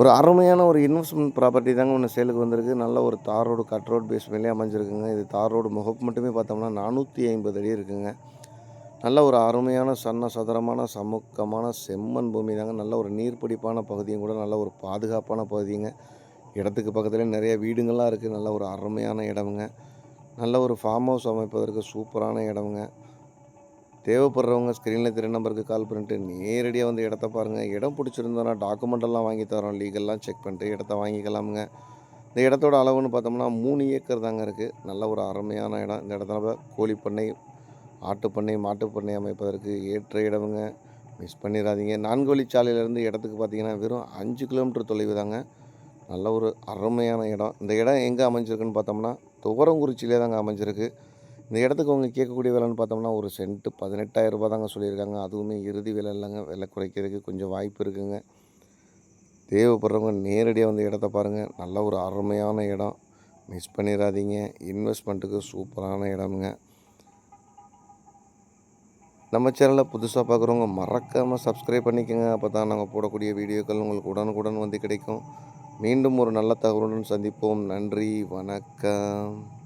ஒரு அருமையான ஒரு இன்வெஸ்ட்மெண்ட் ப்ராப்பர்ட்டி தாங்க ஒன்று சேலுக்கு வந்திருக்கு. நல்ல ஒரு தார் ரோடு கட் ரோடு பேஸ் மேலே அமைஞ்சிருக்குங்க. இது தார் ரோடு முகப்பு மட்டுமே பார்த்தோம்னா நானூற்றி ஐம்பது அடி இருக்குங்க. நல்ல ஒரு அருமையான சன்ன சதுரமான சமுக்கமான செம்மண் பூமி தாங்க. நல்ல ஒரு நீர்ப்பிடிப்பான பகுதியும் கூட நல்ல ஒரு பாதுகாப்பான பகுதிங்க. இடத்துக்கு பக்கத்துலேயே நிறைய வீடுங்கள்லாம் இருக்குது நல்ல ஒரு அருமையான இடமுங்க. நல்ல ஒரு ஃபார்ம் ஹவுஸ் அமைப்பதற்கு சூப்பரான இடமுங்க. தேவைப்படுறவங்க ஸ்க்ரீனில் திரு நம்பருக்கு கால் பண்ணிட்டு நேரடியாக வந்து இடத்த பாருங்கள் இடம் பிடிச்சிருந்தோன்னா டாக்குமெண்டெல்லாம் வாங்கி தரோம். லீகல்லாம் செக் பண்ணிட்டு இடத்த வாங்கிக்கலாமுங்க. இந்த இடத்தோட அளவுன்னு பார்த்தோம்னா மூணு ஏக்கர் தாங்க இருக்குது நல்ல ஒரு அருமையான இடம். இந்த இடத்துல கோழிப்பண்ணை ஆட்டுப்பண்ணை மாட்டுப்பண்ணை அமைப்பதற்கு ஏற்ற இடமுங்க. மிஸ் பண்ணிடாதீங்க. நான்கு வழிச்சாலையிலேருந்து இடத்துக்கு பார்த்தீங்கன்னா வெறும் அஞ்சு கிலோமீட்டர் தொலைவு தாங்க. நல்ல ஒரு அருமையான இடம். இந்த இடம் எங்கே அமைஞ்சிருக்குன்னு பார்த்தோம்னா துவரங்குறிச்சியிலே தாங்க அமைஞ்சிருக்கு. இந்த இடத்துக்கு அவங்க கேட்கக்கூடிய விலைன்னு பார்த்தோம்னா ஒரு சென்ட்டு பதினெட்டாயிரம் ரூபா தாங்க சொல்லியிருக்காங்க. அதுவுமே இறுதி விலை இல்லைங்க. விலை குறைக்கிறதுக்கு கொஞ்சம் வாய்ப்பு இருக்குங்க. தேவைப்படுறவங்க நேரடியாக வந்து இடத்த பாருங்கள் நல்ல ஒரு அருமையான இடம். மிஸ் பண்ணிடாதீங்க இன்வெஸ்ட்மெண்ட்டுக்கு சூப்பரான இடமுங்க. நம்ம சேனலை புதுசாக பார்க்குறவங்க மறக்காமல் சப்ஸ்கிரைப் பண்ணிக்கோங்க. அப்போ தான் நாங்கள் போடக்கூடிய வீடியோக்கள் உங்களுக்கு உடனுக்குடன் வந்து கிடைக்கும். மீண்டும் ஒரு நல்ல தகவலுடன் சந்திப்போம். நன்றி. வணக்கம்.